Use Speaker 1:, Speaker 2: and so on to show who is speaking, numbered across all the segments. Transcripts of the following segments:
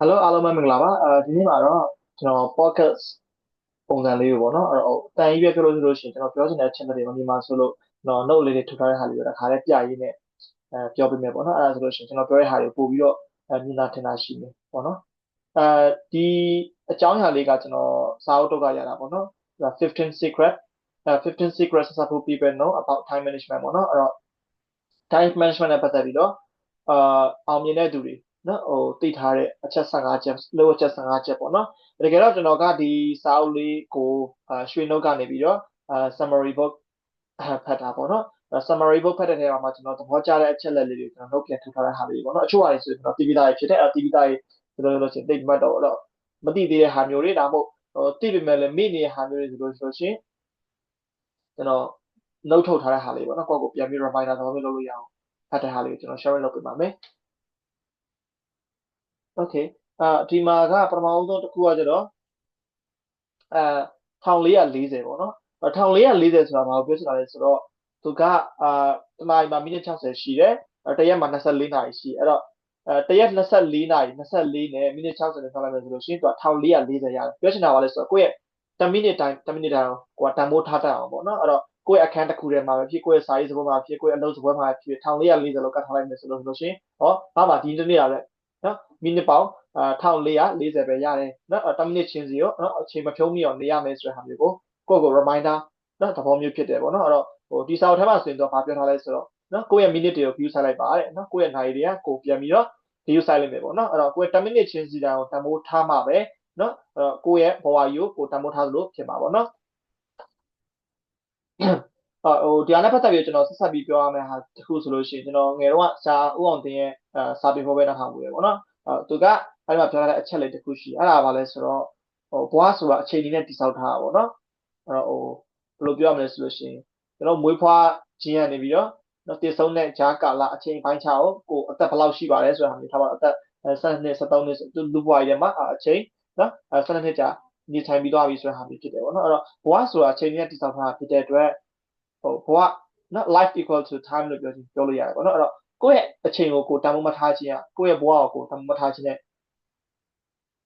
Speaker 1: Hello အားလုံးပဲမင်္ဂလာပါအဲဒီနေ့မှာတော့ကျွန်တော် podcast ပုံစံလေးကိုပေါ့နော်အဲ့တော့တန်ကြီးပဲပြောလို့ဆိုလို့ရှိရင်ကျွန်တော်ပြောချင်တဲ့အချက်တွေမမြင်ပါဆိုလို့ကျွန်တော် note လေးတွေထုတ်ထားတဲ့ဟာလေးကိုတစ်ခါလေးပြရင်းနဲ့အဲပြောပြမယ်ပေါ့နော်အဲ့ဒါဆိုလို့ရှိရင်ကျွန်တော်ပြောတဲ့ဟာတွေကိုပို့ပြီးတော့မြင်သာထင်သာရှိမယ်ပေါ့နော်အဲဒီအကြောင်းအရာလေးကကျွန်တော်စာအုပ်တုတ်ကရတာပေါ့နော်15 secret 15 secrets support people know about time management ပေါ့နော်အဲ့တော့ time management နဲ့ပတ်သက်ပြီးတော့အာအောင်မြင်တဲ့သူတွေ နော်ဟိုသိထားတဲ့အချက်15ချက်လိုအချက်15ချက်ပေါ့နော်တကယ်တော့ကျွန်တော်ကဒီစာအုပ်လေးကိုရွှေနှုတ်ကနေပြီးတော့ summary book ဖတ်တာပေါ့နော် summary book ဖတ်တဲ့နေရာမှာကျွန်တော်သဘောကျတဲ့အချက်လက်လေးတွေကျွန်တော်နှုတ်ပြန်ထုတ်ထားတဲ့ဟာလေးပေါ့နော်အချို့ဟာတွေဆိုကျွန်တော်တီဗီသားတွေဖြစ်တဲ့အဲတီဗီသားတွေဆိုလို့လို့ရှိရင်သိမှတ်တော့တော့မသိသေးတဲ့ဟာမျိုးတွေဒါမှမဟုတ်ဟိုသိပေမဲ့လည်းမိနေတဲ့ဟာမျိုးတွေဆိုလို့ဆိုရှင်ကျွန်တော်နှုတ်ထုတ်ထားတဲ့ဟာလေးပေါ့နော်ကိုယ့်ကိုပြန်ပြီး reminder သဘောမျိုးလုပ်လို့ရအောင်ဖတ်တဲ့ဟာလေးကိုကျွန်တော် share လုပ်ပေးပါမယ် okay အာဒီမှာကပထမဆုံးတစ်ခုကကျတော့အဲ1440ပေါ့နော်1440ဆိုတာဘာကိုပြောချင်တာလဲဆိုတော့သူကအာတနားရီမှာမိနစ်60ရှိတယ်တရက်မှာ24နာရီရှိအဲ့တော့အဲတရက်24နာရီ24နဲ့မိနစ်60နဲ့ဆောက်လိုက်မယ်ဆိုလို့ရှိရင်သူက1440ရတယ်ပြောချင်တာပါလဲဆိုတော့ကိုယ့်ရဲ့10မိနစ်တိုင်း10မိနစ်တိုင်းကိုကတန်ဖိုးထားတတ်အောင်ပေါ့နော်အဲ့တော့ကိုယ့်ရဲ့အခန်းတစ်ခုထဲမှာပဲဖြစ်ကိုယ့်ရဲ့စာရေးစပွဲမှာဖြစ်ကိုယ့်ရဲ့အလုပ်စပွဲမှာဖြစ်1440လောက်ကတ်ထားလိုက်မယ်ဆိုလို့ရှိရင်ဟောဘာမှဒီနေ့ရတဲ့နော် မိနစ်ပေါင်းအာ1440ပဲရတယ်နော်10မိနစ်ချင်းစီရောနော်အချိန်မဖြုံးမိအောင်နေရမယ်ဆိုတဲ့ဟာမျိုးကိုကိုယ့်ကို reminder နော်သဘောမျိုးဖြစ်တယ်ပေါ့နော်အဲ့တော့ဟိုဒီစာအုပ်ထဲမှာဆိုရင်တော့ဘာပြောထားလဲဆိုတော့နော်ကိုယ့်ရဲ့ minute တွေကို view ဆိုင်လိုက်ပါတဲ့နော်ကိုယ့်ရဲ့နိုင်တွေကကိုပြန်ပြီးတော့ view ဆိုင်လိုက်မယ်ပေါ့နော်အဲ့တော့ကိုယ့်ရဲ့10 minute ချင်းစီတိုင်းကိုတန်ဖိုးထားမှပဲနော်အဲ့တော့ကိုယ့်ရဲ့ဘဝကြီးကိုကိုတန်ဖိုးထားသလိုဖြစ်မှာပေါ့နော်ဟိုဒီအားနဲ့ပတ်သက်ပြီးကျွန်တော်ဆက်ဆက်ပြီးပြောရမယ့်ဟာတခုဆိုလို့ရှိရင်ကျွန်တော်ငယ်တော့စာဥအောင်တင်ရဲ့စာပေဖို့ပဲနောက်ထောင်မှုရပေါ့နော်အဲ သူကအဲ့မှာပြောထားတဲ့အချက်လေးတခုရှိအဲ့ဒါဘာလဲဆိုတော့ဟိုဘွားဆိုတာအချိန်ကြီးနဲ့တိဆောက်ထားတာပေါ့နော်အဲ့တော့ဟိုဘယ်လိုပြောရမလဲဆိုလို့ရှိရင်ကျွန်တော်မွေးဖွားခြင်းရနေပြီးတော့နော်တည်ဆုံးတဲ့ဂျားကာလအချိန်ပိုင်းခြားကိုကိုအသက်ဘယ်လောက်ရှိပါလဲဆိုတာမျိုးထားပါအသက်12နှစ်13နှစ်လူဘွားရမှာအချိန်နော်12နှစ်ကြာနေထိုင်ပြီးသွားပြီဆိုတာမျိုးဖြစ်တယ်ပေါ့နော်အဲ့တော့ဘွားဆိုတာအချိန်ကြီးနဲ့တိဆောက်ထားတာဖြစ်တဲ့အတွက်ဟိုဘဝနော် life equal to time လို့ပြောချင်ပြောလို့ရတယ်ပေါ့နော်အဲ့တော့ ကိုယ့်ရဲ့အချိန်ကိုကိုတန်ဖိုးမထားခြင်းอ่ะကိုယ့်ရဲ့ဘဝကိုကိုတန်ဖိုးမထားခြင်းနဲ့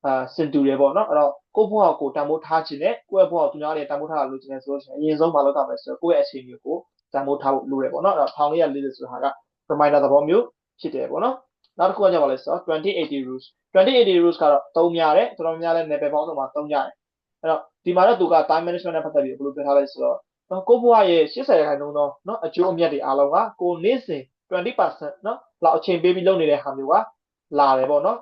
Speaker 1: အာစင်တူတယ်ပေါ့နော်အဲ့တော့ကိုယ့်ဘဝကိုတန်ဖိုးထားခြင်းနဲ့ကိုယ့်ရဲ့ဘဝကိုသူများတွေတန်ဖိုးထားတာလို့ခြင်းနဲ့ဆိုလို့ရှိရင်အရင်ဆုံးမလုပ်ရမယ်ဆိုတော့ကိုယ့်ရဲ့အချိန်ကိုတန်ဖိုးထားဖို့လိုတယ်ပေါ့နော်အဲ့တော့1440ဆိုတာက reminder သဘောမျိုးဖြစ်တယ်ပေါ့နော်နောက်တစ်ခုကကြပါလဲဆိုတော့2080 rules 2080 rules ကတော့သုံးများတယ်တော်တော်များများလဲ level ပေါင်းစုံမှာသုံးကြတယ်အဲ့တော့ဒီမှာတော့သူက time management နဲ့ပတ်သက်ပြီးဘယ်လိုပြောထားလဲဆိုတော့နော်ကိုဘွားရဲ့80ရာခိုင်နှုန်းသောနော်အကျိုးအမြတ်တွေအားလုံးကကိုနေ့စဉ် 20%နော်လောက်အချိန်ပေးပြီးလုပ်နေတဲ့ဟာမျိုးကလာတယ်ပေါ့နော်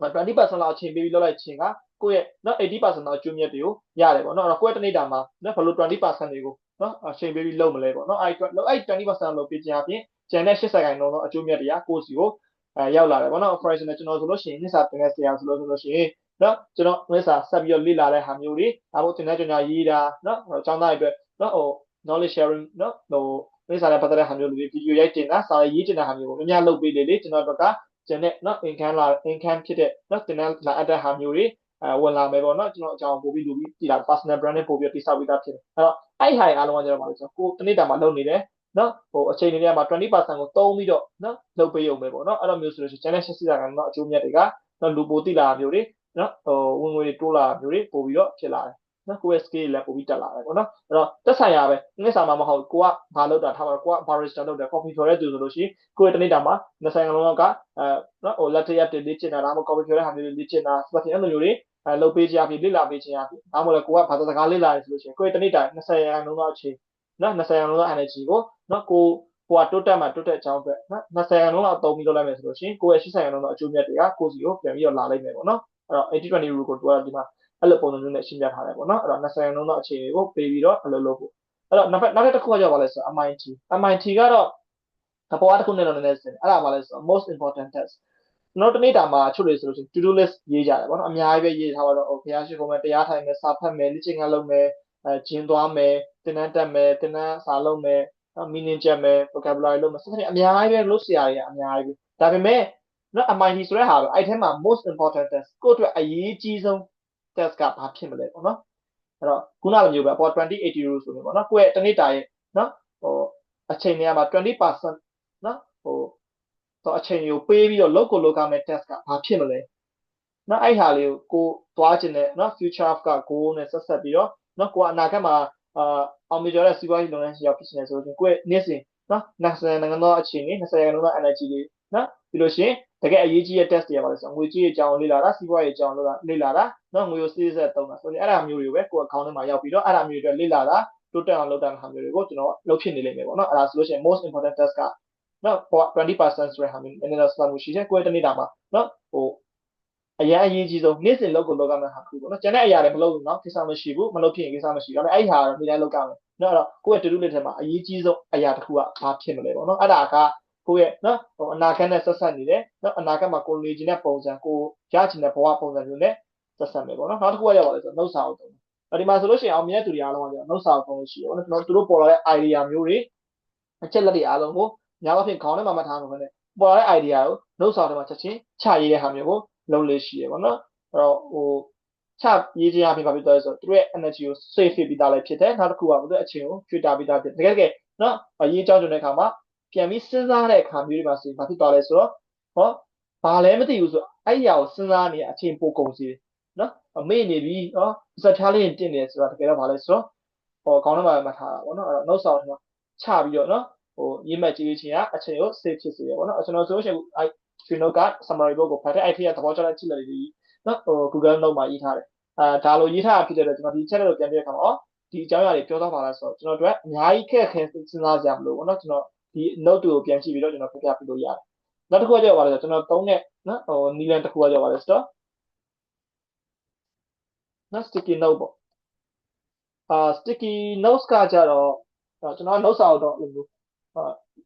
Speaker 1: 20%လောက်အချိန်ပေးပြီးလုပ်လိုက်ခြင်းကကိုယ့်ရဲ့နော်80%လောက်အကျိုးမြတ်တွေကိုရတယ်ပေါ့နော်အဲ့တော့ကိုယ့်ရဲ့တနေ့တာမှာနော်ဘယ်လို20%တွေကိုနော်အချိန်ပေးပြီးလုပ်မလဲပေါ့နော်အဲ့အဲ့20%လောက်ပေးခြင်းအပြင်ကျန်တဲ့80ခိုင်နှုန်းသောအကျိုးမြတ်တွေကကိုယ့်စီကိုအဲရောက်လာတယ်ပေါ့နော် operation နဲ့ကျွန်တော်ဆိုလို့ရှိရင်နှစ်စာတင်တဲ့ဆရာဆိုလို့ဆိုလို့ရှိရင်နော်ကျွန်တော်နှစ်စာဆက်ပြီးတော့လေ့လာတဲ့ဟာမျိုးတွေဒါမှမဟုတ်တင်တဲ့ကျွန်တော်ရေးတာနော်အကြောင်းသားတွေအတွက်နော်ဟို knowledge sharing နော်ဟို မိစားနဲ့ပတ်သက်တဲ့ဟာမျိုးတွေဗီဒီယိုရိုက်တင်တာစာရေးတင်တဲ့ဟာမျိုးကိုများများလုပ်ပေးလေလေကျွန်တော်တို့ကကျန်တဲ့နော် income လာ income ဖြစ်တဲ့နော်တင်တဲ့လာအပ်တဲ့ဟာမျိုးတွေအဲဝင်လာမယ်ပေါ့နော်ကျွန်တော်အကြောင်းပို့ပြီးလူပြီးတည်တာ personal brand နဲ့ပို့ပြီးတိစောက်ပြီးသားဖြစ်တယ်အဲ့တော့အဲ့ဟာအားလုံးကကျတော့ပါလို့ဆိုကိုတနေ့တာမှာလုပ်နေတယ်နော်ဟိုအချိန်တွေမှာ20%ကိုသုံးပြီးတော့နော်လုပ်ပေးရုံပဲပေါ့နော်အဲ့လိုမျိုးဆိုလို့ရှိရင် channel 80ရာခိုင်နှုန်းအကျိုးမြတ်တွေကနော်လူပိုတိလာမျိုးတွေနော်ဟိုဝင်ငွေတွေတိုးလာမျိုးတွေပို့ပြီးတော့ဖြစ်လာတယ် နော်ကိုယ့်ရဲ့ skill လည်းပိုပြီးတက်လာတယ်ပေါ့နော်အဲ့တော့တက်ဆိုင်ရပဲငှက်စာမှာမဟုတ်ကိုကဘာလုပ်တာထားပါကိုက barista လုပ်တယ် coffee ဖြော်တဲ့သူဆိုလို့ရှိရင်ကိုယ့်ရဲ့တနေ့တာမှာနှစ်ဆိုင်လုံးကအဲနော်ဟို latte art တွေလေ့ကျင့်တာဒါမှမဟုတ် coffee ဖြော်တဲ့ဟာမျိုးတွေလေ့ကျင့်တာ special အဲ့လိုမျိုးတွေအဲလုပ်ပေးကြရပြီလေ့လာပေးခြင်းရပြီဒါမှမဟုတ်ကိုကဘာသာစကားလေ့လာရဆိုလို့ရှိရင်ကိုယ့်ရဲ့တနေ့တာ20ရာခိုင်နှုန်းသောအချိန်နော်20ရာခိုင်နှုန်းသော energy ကိုနော်ကိုဟိုကတိုးတက်မှတိုးတက်အကြောင်းအတွက်နော်20ရာခိုင်နှုန်းလောက်သုံးပြီးလုပ်လိုက်မယ်ဆိုလို့ရှိရင်ကိုယ့်ရဲ့80ရာခိုင်နှုန်းသောအကျိုးမြတ်တွေကကိုယ့်စီကိုပြန်ပြီးတော့လာလိုက်မယ်ပေါ့နော်အဲ့တော့80 20 rule ကိုတူတာဒီမှာ အဲ့လိုပုံစံမျိုးနဲ့ရှင်းပြထားတယ်ပေါ့နော်အဲ့တော့20ရာနှုန်းသောအခြေအနေကိုပေးပြီးတော့အလုပ်လုပ်ဖို့အဲ့တော့နောက်နောက်တစ်ခုကကြောက်ပါလဲဆို MIT MIT ကတော့အပေါ်အတစ်ခုနဲ့တော့နည်းနည်းစင်အဲ့ဒါမှလဲဆို most important test ကျွန်တော်တနေ့တာမှာချုပ်လို့ဆိုလို့ရှိရင် to do list ရေးကြတယ်ပေါ့နော်အများကြီးပဲရေးထားပါတော့ဟိုဖျားရှိကုန်မယ်တရားထိုင်မယ်စာဖတ်မယ်လေ့ကျင့်ခန်းလုပ်မယ်အဲကျင်းသွားမယ်တင်တန်းတက်မယ်တင်တန်းစာလုပ်မယ်နော် meaning ချက်မယ် vocabulary လုပ်မယ်စသဖြင့်အများကြီးပဲလို့ဆရာတွေကအများကြီးပဲဒါပေမဲ့နော် MIT ဆိုတဲ့ဟာပဲအဲ့ထဲမှာ most important test ကိုယ့်အတွက်အရေးကြီးဆုံး test ကဘာဖြစ်မလဲပေါ့နော်အဲ့တော့ခုနလိုမျိုးပဲအပေါ်2080 rules ဆိုနေပေါ့နော်ကိုယ့်ရဲ့တနေ့တာရဲ့နော်ဟိုအချိန်တွေကမှာ20%နော်ဟိုတော့အချိန်ကိုပေးပြီးတော့လောက်ကိုလောက်ကမဲ့ test ကဘာဖြစ်မလဲနော်အဲ့ဟာလေးကိုကိုသွားခြင်းနဲ့နော် future of က goal နဲ့ဆက်ဆက်ပြီးတော့နော်ကိုကအနာဂတ်မှာအာအောင်မြင်ကြတဲ့စီးပွားရေးလုပ်ငန်းရှင်ရောက်ဖြစ်နေဆိုရင်ကိုယ့်နေ့စဉ်နော်20နိုင်ငံသောအခြေအနေ20နိုင်ငံသော energy တွေနော်ပြီးလို့ရှိရင်တကယ်အရေးကြီးတဲ့ test တွေရပါလို့ဆိုငွေကြေးအကြောင်းလေ့လာတာစီးပွားရေးအကြောင်းလေ့လာတာ နော်ငွေကိုစစ်စစ်တုံးတာဆိုရင်အဲ့ဒါမျိုးတွေပဲကိုယ်အကောင့်ထဲမှာရောက်ပြီးတော့အဲ့ဒါမျိုးတွေလေ့လာတာတိုးတက်အောင်လုပ်တဲ့ဟာမျိုးတွေကိုကျွန်တော်လုပ်ဖြစ်နေလိမ့်မယ်ပေါ့နော်အဲ့ဒါဆိုလို့ရှိရင် most important test ကနော်20%ဆိုတဲ့ဟာမျိုးနည်းနည်းတော့စမှုရှိတယ်ကိုယ်တနေ့တာမှာနော်ဟိုအရင်အရေးကြီးဆုံးနေ့စဉ်လုပ်ကိုလုပ်ရမယ့်ဟာခုပေါ့နော်ကျန်တဲ့အရာတွေမလုပ်ဘူးနော်ကိစ္စမရှိဘူးမလုပ်ဖြစ်ရင်ကိစ္စမရှိဘူးဒါပေမဲ့အဲ့ဒီဟာတော့နေ့တိုင်းလုပ်ကြမယ်နော်အဲ့တော့ကိုယ့်ရဲ့ to do list ထဲမှာအရေးကြီးဆုံးအရာတစ်ခုကဘာဖြစ်မလဲပေါ့နော်အဲ့ဒါကကိုယ့်ရဲ့နော်ဟိုအနာဂတ်နဲ့ဆက်ဆက်နေတယ်နော်အနာဂတ်မှာကိုနေခြင်းတဲ့ပုံစံကိုရချင်တဲ့ဘဝပုံစံမျိုးနဲ့ ဆက်ဆက်မယ်ပေါ့နော်နောက်တစ်ခုကရောက်ပါလဲဆိုတော့နှုတ်စာအုပ်တုံးဒီမှာဆိုလို့ရှိရင်အောင်မြင်တဲ့သူတွေအားလုံးကနှုတ်စာအုပ်တုံးလို့ရှိတယ်ပေါ့နော်ကျွန်တော်တို့ပေါ်လာတဲ့ idea မျိုးတွေအချက်လက်တွေအားလုံးကိုများသောဖြင့်ခေါင်းထဲမှာမှတ်ထားမှာပဲနဲ့ပေါ်လာတဲ့ idea ကိုနှုတ်စာထဲမှာချက်ချင်းချရေးတဲ့ဟာမျိုးကိုလုပ်လို့ရှိရပေါ့နော်အဲ့တော့ဟိုချရေးခြင်းအပြင်ဘာဖြစ်သွားလဲဆိုတော့သူရဲ့ energy ကို save ဖြစ်ပြီးသားလည်းဖြစ်တယ်နောက်တစ်ခုကသူ့အချိန်ကိုကျွေးတာပြီးသားဖြစ်တယ်တကယ်တကယ်နော်ရေးကြောင်းကြုံတဲ့အခါမှာပြန်ပြီးစဉ်းစားတဲ့အခါမျိုးတွေမှာဆိုဘာဖြစ်သွားလဲဆိုတော့ဟောဘာလဲမသိဘူးဆိုအဲ့ဒီအရာကိုစဉ်းစားနေအချိန်ပိုကုန်စီတယ် နော်အမေ့နေပြီနော်စက်ထားလေးတင်နေဆိုတာတကယ်တော့ဘာလဲဆိုတော့ဟောခေါင်းထဲမှာမှတ်ထားတာပေါ့နော်အဲ့တော့နောက်ဆောင်တော့ချပြီးတော့နော်ဟိုရေးမှတ်ကြည့်ချင်းကအချိန်ကို save ဖြစ်စေရပေါ့နော်ကျွန်တော်ဆိုရှင်အဲ့ Trino က summary book ကိုဖတ်တဲ့အဲ့ထက်ကသဘောကျတဲ့ကြည့်လိုက်ပြီးနော်ဟို Google Note မှာရေးထားတယ်အာဒါလိုရေးထားတာဖြစ်တဲ့အတွက်ကျွန်တော်ဒီ chat လို့ပြန်ပြတဲ့အခါမှာအော်ဒီအကြောင်းအရာတွေပြောသွားပါလားဆိုတော့ကျွန်တော်တို့အများကြီးခက်ခဲစဉ်းစားကြမလို့ပေါ့နော်ကျွန်တော်ဒီ note တွေကိုပြန်ကြည့်ပြီးတော့ကျွန်တော်ပြပြပြလို့ရတယ်နောက်တစ်ခုကကြောက်ပါလဲဆိုတော့ကျွန်တော်သုံးတဲ့နော်ဟိုနီလန်တစ်ခုကကြောက်ပါလဲဆိုတော့ နော် sticky note ပေါ့အာ sticky notes ကကြတော့ကျွန်တော် note စာတော့လိုမျိုး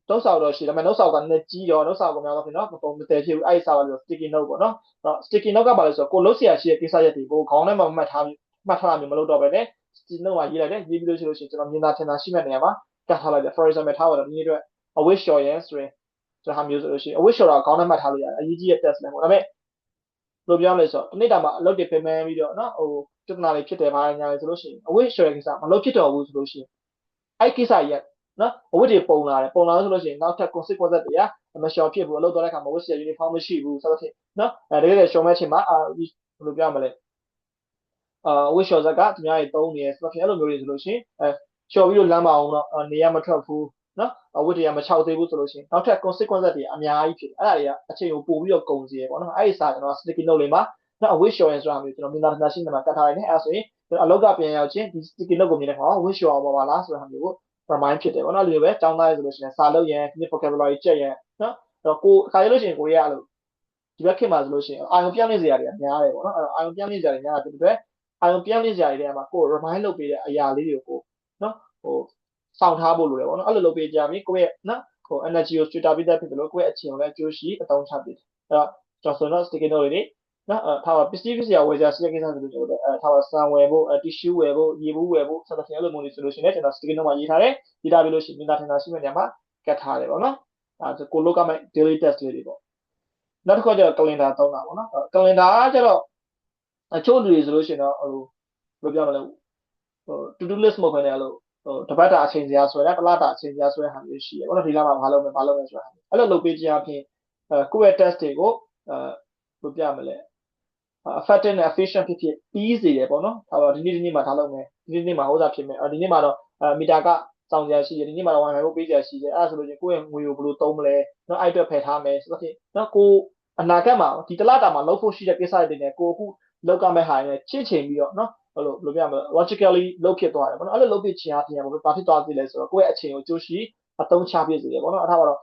Speaker 1: နှုတ်ဆောင်တော့ရှိတယ်ဒါပေမဲ့နှုတ်ဆောင်ကလည်းကြီးရောနှုတ်ဆောင်ကများတော့ဖြစ်နော်မပုံမတည်ဖြစ်ဘူးအဲ့ဒီစာကလည်း sticky note ပေါ့နော်အဲ့တော့ sticky note ကဘာလဲဆိုတော့ကိုလုတ်ဆရာရှိတဲ့ကိစ္စရပ်တွေကိုခေါင်းထဲမှာမှတ်ထားမှတ်ထားတာမျိုးမလုပ်တော့ပဲね sticky note မှာရေးလိုက်တယ်ရေးပြီးလို့ရှိလို့ရှိရင်ကျွန်တော်မြင်သာထင်သာရှိမဲ့နေရာမှာကတ်ထားလိုက်တယ် for example ထားပါတော့ဒီနေ့အတွက် a wish your yes ဆိုရင်ကျွန်တော်ဟာမျိုးဆိုလို့ရှိရင် a wish your တော့ခေါင်းထဲမှတ်ထားလို့ရတယ်အရေးကြီးတဲ့ test လည်းပေါ့ဒါပေမဲ့ဘယ်လိုပြောမလဲဆိုတော့ဒီနေ့တာမှာအလုပ်တွေပြင်ပန်းပြီးတော့နော်ဟို ပြဿနာတွေဖြစ်တယ်ဘာညာလဲဆိုလို့ရှိရင် a wish your ရဲ့ကိစ္စမလုပ်ဖြစ်တော့ဘူးဆိုလို့ရှိရင်အဲ့ကိစ္စရက်နော်အဝတ်တွေပုံလာတယ်ပုံလာလို့ဆိုလို့ရှိရင်နောက်ထပ် consequence တွေကမရှောင်ဖြစ်ဘူးအလုပ်သွားတဲ့အခါမှာဝတ်စီ uniform မရှိဘူးဆိုတော့ဖြစ်နော်အဲတကယ်လည်းရှောင်မဲ့ချိန်မှာအာဘယ်လိုပြောမလဲအာဝတ်ရှော်ဇက်ကသူများတွေတုံးနေတယ်ဆိုတော့ဖြစ်အဲ့လိုမျိုးတွေဆိုလို့ရှိရင်အဲရှော်ပြီးတော့လမ်းမအောင်တော့နေရမထွက်ဘူးနော်အဝတ်တွေကမချောက်သေးဘူးဆိုလို့ရှိရင်နောက်ထပ် consequence တွေအများကြီးဖြစ်တယ်အဲ့ဒါတွေကအချိန်ကိုပို့ပြီးတော့ကုန်စီရပေါ့နော်အဲ့ဒီစာကျွန်တော် sticky note လေးမှာ နော်အဝတ်ရှော်ရင်ဆိုတာမျိုးကျွန်တော်မြင်သာထနာရှိနေမှာကတ်ထားလိုက်နေအဲ့ဆိုရင်အလောက်ကပြန်ရောက်ချင်းဒီ sticky note ကိုမြင်တဲ့အခါဝတ်ရှော်အောင်ပါပါလားဆိုတာမျိုးကို remind ဖြစ်တယ်ပေါ့နော်လူတွေပဲចောင်းသားရဆိုလို့ရှိရင်စာလုပ်ရင်ဒီ vocabulary ကျက်ရင်နော်အဲ့တော့ကိုအခါရလို့ရှိရင်ကိုရရလို့ဒီဘက်ခေတ်မှာဆိုလို့ရှိရင်အာယုံပြောင်းလဲစရာတွေကများတယ်ပေါ့နော်အဲ့တော့အာယုံပြောင်းလဲစရာတွေများတာဖြစ်တဲ့အာယုံပြောင်းလဲစရာတွေထဲမှာကို remind လုပ်ပေးတဲ့အရာလေးတွေကိုနော်ဟိုစောင့်ထားဖို့လိုတယ်ပေါ့နော်အဲ့လိုလုပ်ပေးကြပြီကိုယ့်ရဲ့နော်ဟို energy ကို straight ပေးတတ်ဖြစ်တယ်လို့ကိုယ့်ရဲ့အချိန်ကိုလည်းအကျိုးရှိအသုံးချပေးတယ်အဲ့တော့ကျွန်တော်ဆိုတော့ sticky note တွေ နော်အဲထားပါပစ္စည်းပစ္စည်းဝယ်ကြစီးကိစ္စဆိုလို့ကျွန်တော်အဲထားပါဆန်ဝယ်ဖို့တီရှူးဝယ်ဖို့ရေဘူးဝယ်ဖို့ဆက်သဖြင့်အဲ့လိုမျိုးတွေဆိုလို့ရှိရင်ကျွန်တော် sticky note မှာရေးထားတယ်ရေးထားပြီးလို့ရှိရင်မြင်သာထင်သာရှိမဲ့နေရာမှာကတ်ထားတယ်ပေါ့နော်အဲကိုလုတ်ကမဲ့ daily test လေးတွေပေါ့နောက်တစ်ခုကျတော့ calendar သုံးတာပေါ့နော် calendar ကကျတော့အချို့လူတွေဆိုလို့ရှိရင်တော့ဟိုဘယ်လိုပြောမလဲဟို to do list မဟုတ်ဘဲနဲ့အဲ့လိုဟိုတပတ်တာအချိန်စရာဆွဲတာတစ်လတာအချိန်စရာဆွဲဟာမျိုးရှိတယ်ပေါ့နော်ဒီလမှာမလုပ်မယ်မလုပ်မယ်ဆိုတာအဲ့လိုလုပ်ပေးခြင်းအပြင်အဲကိုယ့်ရဲ့ test တွေကိုအဲဘယ်လိုပြမလဲ effective နဲ့ efficient ဖြစ်ဖြစ်ပြီးစေတယ်ပေါ့နော်။ဒါတော့ဒီနေ့ဒီနေ့မှာထားလုပ်မယ်။ဒီနေ့နေ့မှာဟောတာဖြစ်မယ်။ဒီနေ့မှာတော့မီတာကစောင့်ကြရှိတယ်။ဒီနေ့မှာတော့ wifi ကိုပေးကြရှိတယ်။အဲ့ဒါဆိုလို့ချင်းကိုယ့်ရဲ့ငွေကိုဘယ်လိုသုံးမလဲ။နော်အဲ့အတွက်ဖယ်ထားမယ်ဆိုတော့ဖြစ်နော်ကိုအနာဂတ်မှာဒီတလတာမှာလုပ်ဖို့ရှိတဲ့ကိစ္စတွေနဲ့ကိုအခုလောက်ကမဲ့ဟာနဲ့ချင့်ချိန်ပြီးတော့နော်ဘယ်လိုဘယ်လိုပြမလဲ logically လုပ်ဖြစ်သွားတယ်ပေါ့နော်။အဲ့လိုလုပ်ဖြစ်ခြင်းအပြင်ဘာဖြစ်သွားသေးလဲဆိုတော့ကိုယ့်ရဲ့အချိန်ကိုကြိုးရှိအသုံးချပြည့်စေတယ်ပေါ့နော်။အဲ့ဒါကတော့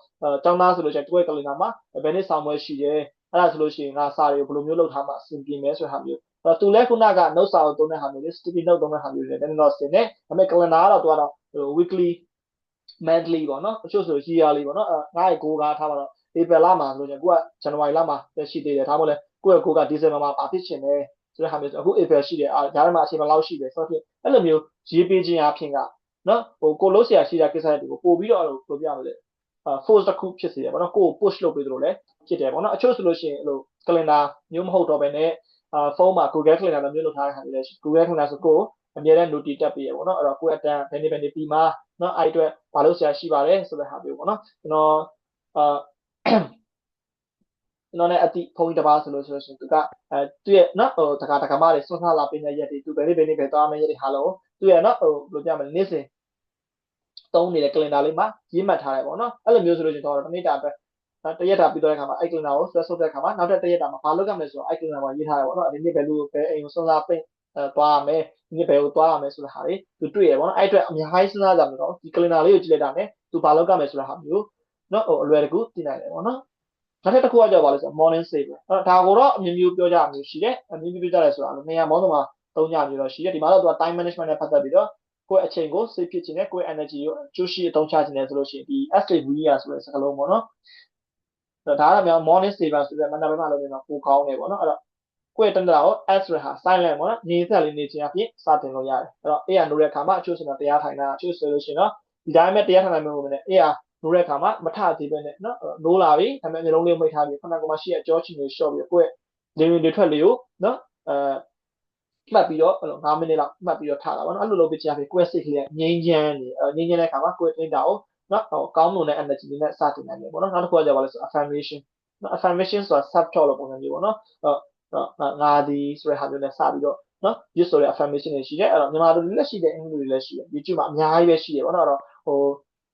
Speaker 1: တောင်းသားဆိုလို့ချင်းကိုယ့်ရဲ့ calendar မှာဘယ်နေ့ဆောင်ပွဲရှိတယ် အဲ့ဒါဆိုလို့ရှိရင်ငါစာတွေကိုဘယ်လိုမျိုးလုပ်ထားမှအဆင်ပြေမယ်ဆိုတဲ့ဟာမျိုးအဲ့တော့သူလည်းခုနက note စာကိုသုံးတဲ့ဟာမျိုးလေး sticky note သုံးတဲ့ဟာမျိုးတွေလည်းနည်းနည်းတော့စင်နေဒါပေမဲ့ calendar ကတော့သူကတော့ဟို weekly monthly ပေါ့နော်အချို့ဆို yearly ပေါ့နော်အဲငါ့ရဲ့ goal ကထားပါတော့ April လမှာဆိုရင်ကိုက January လမှာရှိသေးတယ်ဒါမှမဟုတ်လေကိုယ့်ရဲ့ goal က December မှာပါဖြစ်ချင်တယ်ဆိုတဲ့ဟာမျိုးဆိုအခု April ရှိတယ်အာဒါမှမအချိန်မလောက်ရှိတယ်ဆိုတော့အဲ့လိုမျိုးရေးပေးခြင်းအဖြစ်ကနော်ဟိုကိုလို့ဆရာရှိတာကိစ္စတွေကိုပို့ပြီးတော့ဘယ်လိုပြမလဲ force တစ်ခုဖြစ်စေတယ်ပေါ့နော်ကိုကို push လုပ်ပေးသလိုလည်း ဖြစ်တယ်ပေါ့နော်အချို့ဆိုလို့ရှိရင်အဲ့လို calendar မျိုးမဟုတ်တော့ဘဲနဲ့အာဖုန်းမှာ Google Calendar လိုမျိုးလုပ်ထားတဲ့ဟာတွေလည်းရှိ Google Calendar ဆိုကိုအမြဲတမ်း notice တက်ပေးရပေါ့နော်အဲ့တော့ကိုယ့်အတန်းဘယ်နေ့ဘယ်နေ့ပြီးမှနော်အဲ့အတွက်ဘာလို့ဆရာရှိပါတယ်ဆိုတဲ့ဟာမျိုးပေါ့နော်ကျွန်တော်အာကျွန်တော်နဲ့အတိဖုန်းကြီးတစ်ပါးဆိုလို့ဆိုလို့ရှိရင်သူကအဲသူ့ရဲ့နော်ဟိုတခါတခါမှတွေဆွမ်းစားလာပေးနေရက်တွေသူဘယ်နေ့ဘယ်နေ့ပဲသွားမယ်ရက်တွေဟာလို့သူ့ရဲ့နော်ဟိုဘယ်လိုပြမလဲနေ့စဉ်သုံးနေတဲ့ calendar လေးမှာရေးမှတ်ထားတယ်ပေါ့နော်အဲ့လိုမျိုးဆိုလို့ရှိရင်တော့တစ်နေ့တာအတွက် တရက်တာပြီးတော့တဲ့ခါမှာအဲ့ calendar ကိုဆွဲဆုပ်တဲ့ခါမှာနောက်ထပ်တရက်တာမှာဘာလုပ်ရမလဲဆိုတော့အဲ့ calendar မှာရေးထားတယ်ပေါ့နော်ဒီနေ့ဘယ်လိုပဲအိမ်ကိုစွမ်းစားပိတ်အဲသွားရမယ်ဒီနေ့ဘယ်ကိုသွားရမယ်ဆိုတဲ့ဟာတွေသူတွေ့ရပေါ့နော်အဲ့အတွက်အများကြီးစဉ်းစားကြမှာတော့ဒီ calendar လေးကိုကြည့်လိုက်တာနဲ့သူဘာလုပ်ရမလဲဆိုတဲ့ဟာမျိုးနော်ဟိုအလွယ်တကူသိနိုင်တယ်ပေါ့နော်နောက်ထပ်တစ်ခုကကြောက်ပါလို့ဆို morning saver အဲ့ဒါကိုတော့အမျိုးမျိုးပြောကြမျိုးရှိတယ်အမျိုးမျိုးပြောကြတယ်ဆိုတာနေရာမောင်းတော့မှာသုံးကြမျိုးတော့ရှိတယ်ဒီမှာတော့သူက time management နဲ့ပတ်သက်ပြီးတော့ကိုယ့်အချိန်ကို save ဖြစ်ခြင်းနဲ့ကိုယ့် energy ကိုအကျိုးရှိအသုံးချခြင်းနဲ့ဆိုလို့ရှိရင်ဒီ SAVR ဆိုတဲ့စကားလုံးပေါ့နော် ဒါကတော့များ morning saver ဆိုတဲ့မနက်ပိုင်းမှာလုပ်နေတာပိုကောင်းတယ်ပေါ့နော်အဲ့တော့ကိုယ့်တန်တာကို S ရဟာ silent ပေါ့နော်ငြိမ်သက်လေးနေခြင်းအပြင်စတင်လို့ရတယ်အဲ့တော့ A ကနိုးတဲ့အခါမှာအချို့ဆိုတော့တရားထိုင်တာအချို့ဆိုလို့ရှိရင်တော့ဒီတိုင်းပဲတရားထိုင်နိုင်မျိုးပဲနဲ့ A ကနိုးတဲ့အခါမှာမထသေးပဲနဲ့နော်နိုးလာပြီဒါပေမဲ့မျိုးလုံးလေးမိတ်ထားပြီးခဏကမှရှိအကြောချင်းတွေရှော့ပြီးကိုယ့်လေဝင်တွေထွက်လေးကိုနော်အဲမှတ်ပြီးတော့အဲ့လို9မိနစ်လောက်မှတ်ပြီးတော့ထားတာပေါ့နော်အဲ့လိုလုပ်ပြီးကြားပြီးကိုယ့်စိတ်ကလေးငြိမ်းချမ်းနေငြိမ်းချမ်းတဲ့အခါမှာကိုယ့်တင်တာကို နော်ဟိုကောင်းမွန်တဲ့ energy လေးနဲ့စတင်နိုင်တယ်ပေါ့နော်နောက်တစ်ခုကကြပါလို့ဆို affirmation နော် affirmation ဆိုတာ self talk လို့ပုံစံမျိုးပေါ့နော်အဲ့ငါဒီဆိုတဲ့ဟာမျိုးနဲ့စပြီးတော့နော် use ဆိုတဲ့ affirmation တွေရှိတယ်အဲ့တော့မြန်မာလိုလည်းရှိတယ်အင်္ဂလိပ်လိုလည်းရှိတယ် YouTube မှာအများကြီးပဲရှိတယ်ပေါ့နော်အဲ့တော့ဟို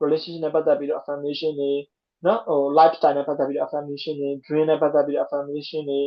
Speaker 1: relationship နဲ့ပတ်သက်ပြီးတော့ affirmation တွေနော်ဟို lifestyle နဲ့ပတ်သက်ပြီးတော့ affirmation တွေ dream နဲ့ပတ်သက်ပြီးတော့ affirmation တွေ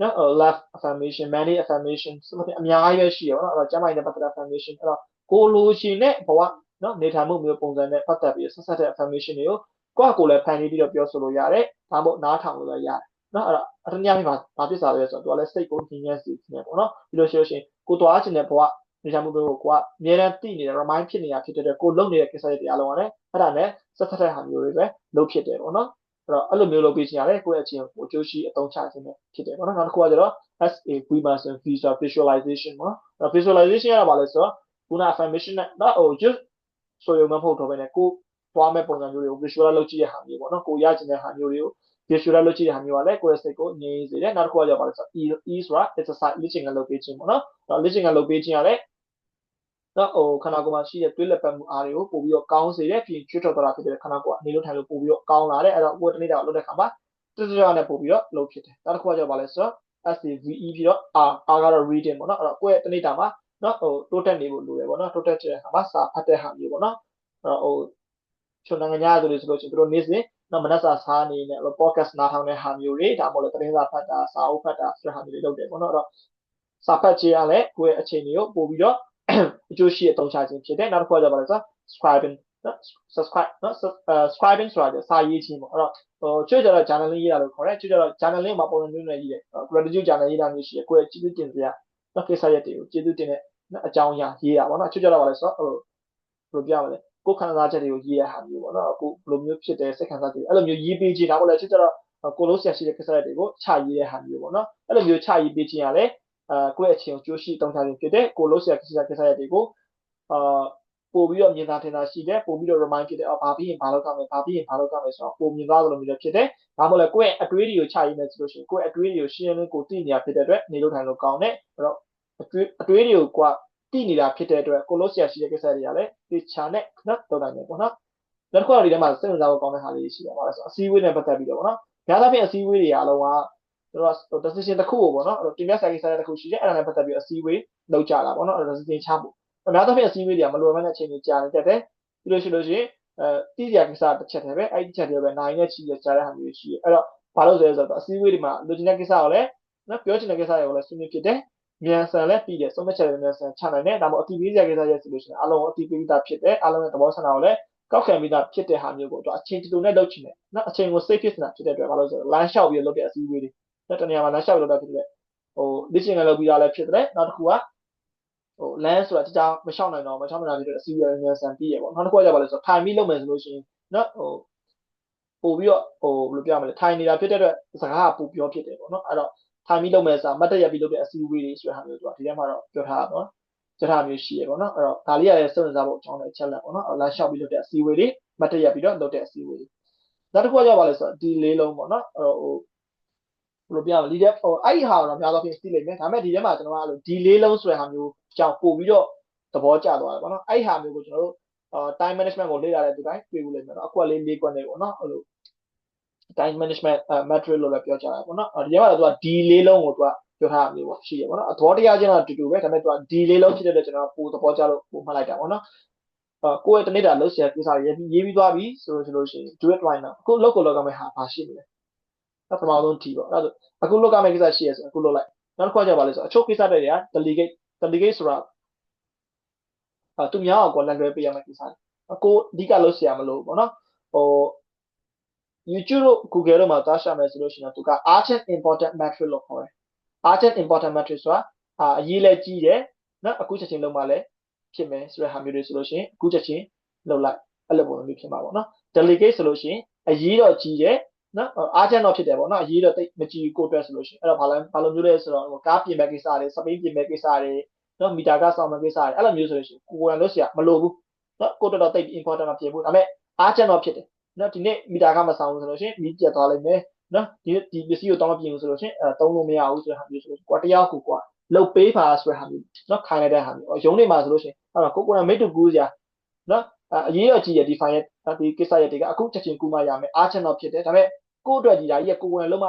Speaker 1: နော်ဟို love affirmation money affirmation စသဖြင့်အများကြီးပဲရှိရပါတော့အဲ့တော့ကျမ်းမာရေးနဲ့ပတ်သက်တဲ့ affirmation အဲ့တော့ကိုလိုချင်တဲ့ဘဝ နော်နေထိုင်မှုမျိုးပုံစံနဲ့ပတ်သက်ပြီးဆက်ဆက်တဲ့ affirmation တွေကိုကိုယ့်အကိုလည်းဖန်တီးပြီးတော့ပြောဆိုလို့ရတယ်ဒါမှမဟုတ်နားထောင်လို့လည်းရတယ်နော်အဲ့တော့အတနည်းအားဖြင့်ဘာဖြစ်စားလဲဆိုတော့သူကလည်းစိတ်ကိုညင်ညမ်းစေခြင်းပေါ့နော်ပြီးလို့ရှိလို့ရှိရင်ကိုသွားချင်တဲ့ဘဝနေထိုင်မှုမျိုးကိုကိုကအများအားသိနေတယ် remind ဖြစ်နေတာဖြစ်တဲ့အတွက်ကိုလုံနေတဲ့ကိစ္စတွေအားလုံးကလည်းအဲ့ဒါနဲ့ဆက်ဆက်တဲ့ဟာမျိုးတွေပဲလုပ်ဖြစ်တယ်ပေါ့နော်အဲ့တော့အဲ့လိုမျိုးလုပ်ပေးချင်ရတယ်ကိုယ့်ရဲ့အချင်းကိုအကျိုးရှိအသုံးချခြင်းပဲဖြစ်တယ်ပေါ့နော်နောက်တစ်ခုကကျတော့ SA Vimason visual visualization ပေါ့နော်အဲ့ visualization ရတာပါလဲဆိုတော့ခုန affirmation နဲ့တော့ဟို just ဆိုရုံမဟုတ်တော့ဘဲနဲ့ကိုသွားမဲ့ပုံစံမျိုးတွေကို visual လုပ်ကြည့်ရတဲ့ဟာမျိုးပေါ့နော်ကိုရချင်တဲ့ဟာမျိုးတွေကို visual လုပ်ကြည့်ရတဲ့ဟာမျိုးကလည်းကိုယ့်ရဲ့စိတ်ကိုငြိမ်စေတယ်နောက်တစ်ခုကကျပါလဲဆိုတော့ E E ဆိုတာ exercise လေ့ကျင့်ခန်းလုပ်ပေးခြင်းပေါ့နော်အဲ့လေ့ကျင့်ခန်းလုပ်ပေးခြင်းရတယ်တော့ဟိုခန္ဓာကိုယ်မှာရှိတဲ့တွေးလက်ပတ်မှုအားတွေကိုပို့ပြီးတော့ကောင်းစေတယ်ပြီးကျွတ်ထွက်သွားတာဖြစ်တဲ့ခန္ဓာကိုယ်အနေလို့ထိုင်လို့ပို့ပြီးတော့ကောင်းလာတယ်အဲ့တော့ကိုယ်တနေ့တာလုပ်တဲ့ခါမှာတတရနဲ့ပို့ပြီးတော့လုပ်ဖြစ်တယ်နောက်တစ်ခုကကျပါလဲဆိုတော့ SAVE ပြီးတော့ R R ကတော့ reading ပေါ့နော်အဲ့တော့ကိုယ့်ရဲ့တနေ့တာမှာ နော်ဟိုတိုးတက်နေဖို့လိုတယ်ပေါ့နော်တိုးတက်တဲ့အခါမှာစာဖတ်တဲ့ဟာမျိုးပေါ့နော်အဲ့တော့ဟိုချုံနိုင်ငံညာဆိုလို့ဆိုလို့ရှိရင်တို့နေ့စဉ်နော်မနက်စာစားနေနဲ့ podcast နားထောင်တဲ့ဟာမျိုးတွေဒါမှမဟုတ်လည်းသတင်းစာဖတ်တာစာအုပ်ဖတ်တာဆိုတဲ့ဟာမျိုးတွေလုပ်တယ်ပေါ့နော်အဲ့တော့စာဖတ်ခြင်းကလည်းကိုယ့်ရဲ့အခြေအနေကိုပို့ပြီးတော့အကျိုးရှိအသုံးချခြင်းဖြစ်တယ်နောက်တစ်ခုကကြပါလဲဆို scribing နော် subscribe နော် scribing ဆိုတာစာရေးခြင်းပေါ့အဲ့တော့ဟိုကျွတ်ကြတော့ journaling ရေးတာလို့ခေါ်တယ်ကျွတ်ကြတော့ journaling မှာပုံစံမျိုးနဲ့ရေးတယ် gratitude journal ရေးတာမျိုးရှိတယ်ကိုယ့်ရဲ့ကျေးဇူးတင်စရာနော်ကိစ္စရက်တွေကိုကျေးဇူးတင်တဲ့ အကြောင်းအရာရေးတာပေါ့နော်ကျွတ်ကြတော့ပါလဲဆိုတော့ဟိုဘယ်လိုပြမလဲကိုယ်ခံစားချက်တွေကိုရေးရတာမျိုးပေါ့နော်ကိုဘယ်လိုမျိုးဖြစ်တယ်စိတ်ခံစားချက်အဲ့လိုမျိုးရေးပေးခြင်းဒါမှမဟုတ်လည်းကျွတ်ကြတော့ကိုလို့ဆရာရှိတဲ့ကိစ္စရက်တွေကိုချရေးတဲ့ဟာမျိုးပေါ့နော်အဲ့လိုမျိုးချရေးပေးခြင်းရတယ်အာကိုယ့်ရဲ့အချင်းကိုကြိုးရှိတုံးချခြင်းဖြစ်တဲ့ကိုလို့ဆရာကိစ္စကိစ္စရက်တွေကိုအာပို့ပြီးတော့မြင်သာထင်သာရှိတယ်ပို့ပြီးတော့ remind ဖြစ်တယ်အော်ဘာပြီးရင်ဘာလုပ်ကြမလဲဘာပြီးရင်ဘာလုပ်ကြမလဲဆိုတော့ပိုမြင်သွားသလိုမျိုးလည်းဖြစ်တယ်ဒါမှမဟုတ်လည်းကိုယ့်ရဲ့အတွေးတွေကိုချရင်းနေဆိုလို့ရှိရင်ကိုယ့်ရဲ့အတွေးတွေကိုရှင်းလင်းကိုသိနေရဖြစ်တဲ့အတွက်နေလို့ထိုင်လို့ကောင်းတယ်အဲ့တော့ အတွေးအတွေးတွေကိုကသိနေတာဖြစ်တဲ့အတွက်ကိုလို့ဆရာရှိတဲ့ကိစ္စတွေကလည်းဒီချာနဲ့နော်တော်တယ်ပေါ့နော်နောက်တစ်ခုကဒီထဲမှာစိတ်ဝင်စားဖို့ကောင်းတဲ့ဟာလေးရှိတယ်ပေါ့ဆိုအစည်းအဝေးနဲ့ပတ်သက်ပြီးတော့ပေါ့နော်ညာသာဖြင့်အစည်းအဝေးတွေအားလုံးကတို့ decision တစ်ခုကိုပေါ့နော်တင်ပြစာကိစ္စတစ်ခုရှိတယ်အဲ့ဒါနဲ့ပတ်သက်ပြီးအစည်းအဝေးလုပ်ကြတာပေါ့နော် decision ချဖို့အများသဖြင့်အစည်းအဝေးတွေကမလိုအပ်တဲ့အချိန်ကြီးကြာနေတတ်တယ်ပြီးလို့ရှိလို့ရှိရင်အဲတိကျကိစ္စတစ်ချက်တည်းပဲအဲ့ဒီချက်တည်းပဲနိုင်နဲ့ချီရကြားတဲ့ဟာမျိုးရှိတယ်အဲ့တော့ဘာလို့လဲဆိုတော့အစည်းအဝေးတွေမှာလိုချင်တဲ့ကိစ္စကိုလည်းနော်ပြောချင်တဲ့ကိစ္စတွေကိုလည်းဆွေးနွေးဖြစ်တယ် မြန်ဆန်လည်းပြီးတယ်ဆုံးဖြတ်ချက်တွေမြန်ဆန်ချနိုင်တယ်ဒါမှမဟုတ်အတိပေးစရာကိစ္စရဲ့ဆိုလို့ရှိရင်အလုံးအတိပေးတာဖြစ်တယ်အလုံးရဲ့သဘောဆန္ဒကိုလည်းကောက်ခံပြီးသားဖြစ်တဲ့ဟာမျိုးကိုတော့အချိန်တူတူနဲ့လုပ်ချင်တယ်နော်အချိန်ကို safe ဖြစ်နေတာဖြစ်တဲ့အတွက်ဘာလို့ဆိုတော့လမ်းလျှောက်ပြီးလုပ်တဲ့အစည်းအဝေးတွေနော်တနေရာမှာလမ်းလျှောက်ပြီးလုပ်တာဖြစ်တဲ့ဟိုလေ့ကျင့်ခန်းလုပ်ပြီးသားလည်းဖြစ်တယ်နောက်တစ်ခုကဟို land ဆိုတာတခြားမလျှောက်နိုင်တော့မချောင်းမနာပြီးတော့အစီအစဉ်မြန်ဆန်ပြီးရပေါ့နောက်တစ်ခုကကြပါလဲဆိုတော့ထိုင်ပြီးလုပ်မယ်ဆိုလို့ရှိရင်နော်ဟိုပို့ပြီးတော့ဟိုဘယ်လိုပြောမလဲထိုင်နေတာဖြစ်တဲ့အတွက်စကားကပို့ပြောဖြစ်တယ်ပေါ့နော်အဲ့တော့ ထိုင်ပြီးလုပ်မယ်ဆိုတာမတ်တက်ရပြီးလုပ်တဲ့အစီအဝေးတွေဆိုတဲ့ဟာမျိုးတော့ဒီထဲမှာတော့ပြောထားတာပေါ့ပြောထားမျိုးရှိရပေါ့နော်အဲ့တော့ဒါလေးရတဲ့စိတ်ဝင်စားဖို့အကြောင်းနဲ့ချက်လက်ပေါ့နော်လာလျှောက်ပြီးလုပ်တဲ့အစီအဝေးတွေမတ်တက်ရပြီးတော့လုပ်တဲ့အစီအဝေးတွေနောက်တစ်ခုကကြပါလဲဆိုတော့ဒီလေးလုံးပေါ့နော်အဲ့တော့ဟိုဘယ်လိုပြောမလဲဒီတဲ့ဟိုအဲ့ဒီဟာတော့များသောဖြင့်သိလိမ့်မယ်ဒါပေမဲ့ဒီထဲမှာကျွန်တော်ကအဲ့လိုဒီလေးလုံးဆိုတဲ့ဟာမျိုးကြောင့်ပို့ပြီးတော့သဘောကျသွားတယ်ပေါ့နော်အဲ့ဒီဟာမျိုးကိုကျွန်တော်တို့အာ time management ကိုလေ့လာတဲ့သူတိုင်းတွေ့ဘူးလိမ့်မယ်နော်အခုကလေးလေးကွက်နေပေါ့နော်အဲ့လို time management metric လို့လည်းပြောကြတာပေါ့နော်ဒီထဲမှာတော့ D လေးလုံးကိုသူကပြောထားတာမျိုးပေါ့ရှိရပေါ့နော်အသဘောတရားချင်းတော့တူတူပဲဒါပေမဲ့သူက D လေးလုံးဖြစ်တဲ့အတွက်ကျွန်တော်ပိုသဘောကျလို့ပိုမှတ်လိုက်တာပေါ့နော်အကိုယ့်ရဲ့တနေ့တာလှုပ်ရှားကိစ္စတွေရေးပြီးသွားပြီဆိုလို့ဆိုလို့ရှိရင် do it right now အခုလောက်ကိုလောက်ကမဲ့ဟာပါရှိနေတယ်။နောက်ပထမဆုံးဒီပေါ့။အဲ့ဒါအခုလောက်ကမဲ့ကိစ္စရှိရဆိုအခုလောက်လိုက်။နောက်တစ်ခါကျပါလဲဆိုအချုပ်ကိစ္စတွေက delegate delegate ဆိုတာအတူများအောင်ကိုလန်လွဲပေးရမယ့်ကိစ္စ။အကိုအဓိကလှုပ်ရှားမလို့ပေါ့နော်။ဟို YouTube တို့ Google တို့မှာသွားရှာမယ်ဆိုလို့ရှိရင်သူက urgent important metric လို့ခေါ်တယ် urgent important metric ဆိုတာအာအရေးလဲကြီးတယ်နော်အခုချက်ချင်းလုံးမှလည်းဖြစ်မယ်ဆိုတဲ့ဟာမျိုးတွေဆိုလို့ရှိရင်အခုချက်ချင်းလုပ်လိုက်အဲ့လိုပုံစံမျိုးဖြစ်မှာပေါ့နော် delegate ဆိုလို့ရှိရင်အရေးတော့ကြီးတယ်နော် urgent တော့ဖြစ်တယ်ပေါ့နော်အရေးတော့တိတ်မကြီးကိုအတွက်ဆိုလို့ရှိရင်အဲ့တော့ဘာလဲဘာလိုမျိုးလဲဆိုတော့ကားပြင်မဲ့ကိစ္စတွေစပိန်ပြင်မဲ့ကိစ္စတွေနော်မီတာကစောင့်မဲ့ကိစ္စတွေအဲ့လိုမျိုးဆိုလို့ရှိရင်ကိုယ်ကလို့ဆရာမလိုဘူးနော်ကိုတော်တော်တိတ် important မဖြစ်ဘူးဒါပေမဲ့ urgent တော့ဖြစ်တယ် နော်ဒီနေ့မီတာကမဆောင်ဘူးဆိုလို့ရှိရင်မီးပြတ်သွားလိမ့်မယ်နော်ဒီဒီပစ္စည်းကိုတောင်းမပြင်ဘူးဆိုလို့ရှိရင်အဲတုံးလို့မရဘူးဆိုတဲ့ဟာမျိုးဆိုလို့ကွာတရားကိုကွာလုတ်ပေးပါဆိုတဲ့ဟာမျိုးနော်ခိုင်းလိုက်တဲ့ဟာမျိုးရုံးနေမှာဆိုလို့ရှိရင်အဲ့တော့ကိုကိုရမိတ်တူကူးစရာနော်အရေးရကြီးရဒီ file ရဲ့ဒီကိစ္စရဲ့တွေကအခုချက်ချင်းကူးမှရမယ်အားချက်တော့ဖြစ်တယ်ဒါပေမဲ့ကိုအတွက်ကြီးဒါကြီးကကိုကိုရလုံးမ